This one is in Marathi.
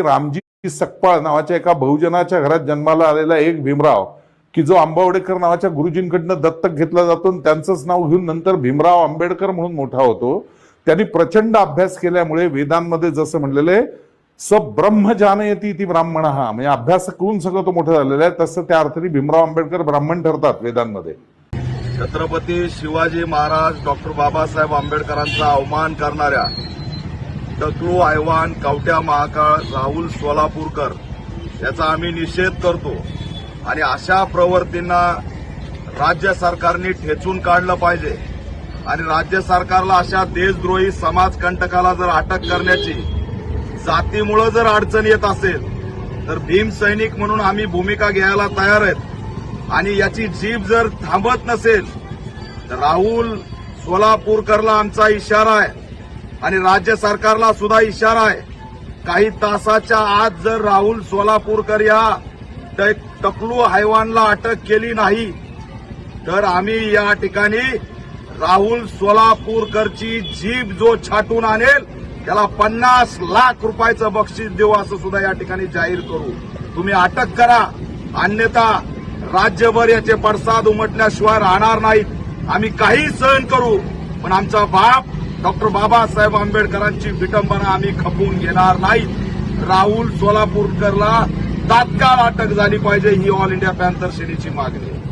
रामजी सकपाळ नावाच्या एका बहुजनाच्या घरात जन्माला आलेला एक भीमराव की जो आंबावडेकर नावाच्या गुरुजींकडनं दत्तक घेतला जातो त्यांचंच नाव घेऊन नंतर भीमराव आंबेडकर म्हणून मोठा होतो. त्यांनी प्रचंड अभ्यास केल्यामुळे वेदांमध्ये जसं म्हणलेलं आहे स ब्रह्म जानयती ती ब्राह्मण हा म्हणजे अभ्यास करून सगळं तो मोठं झालेला आहे तसं त्या अर्थाने भीमराव आंबेडकर ब्राह्मण ठरतात वेदांमध्ये. छत्रपती शिवाजी महाराज डॉक्टर बाबासाहेब आंबेडकरांचा अवमान करणाऱ्या टकलू आयवान कवट्या महाकाळ राहुल सोलापूरकर याचा आम्ही निषेध करतो. आणि अशा प्रवृत्तींना राज्य सरकारने ठेचून काढलं पाहिजे. आणि राज्य सरकारला अशा देशद्रोही समाजकंटकाला जर अटक करण्याची जातीमुळं जर अडचण येत असेल तर भीम सैनिक म्हणून आम्ही भूमिका घ्यायला तयार आहेत. आणि याची जीभ जर थांबत नसेल तर राहुल सोलापूरकरला आमचा इशारा आहे. आणि राज्य सरकारला सुद्धा इशारा आहे. काही तासाच्या आत जर राहुल सोलापूरकर या टकलू हैवानला अटक केली नाही तर आम्ही या ठिकाणी राहुल सोलापूरकरची जीभ जो छाटून आणेल त्याला पन्नास लाख रुपयाचं बक्षीस देऊ असं सुद्धा या ठिकाणी जाहीर करू. तुम्ही अटक करा. अन्यथा राज्यभर याचे पडसाद उमटल्याशिवाय राहणार नाहीत. आम्ही काही सहन करू पण आमचा बाप डॉक्टर बाबासाहेब आंबेडकरांची विटंबना आम्ही खपवून घेणार नाही. राहुल सोलापूरकरला तात्काळ अटक झाली पाहिजे ही ऑल इंडिया पॅन्थर सेनेची मागणी आहे.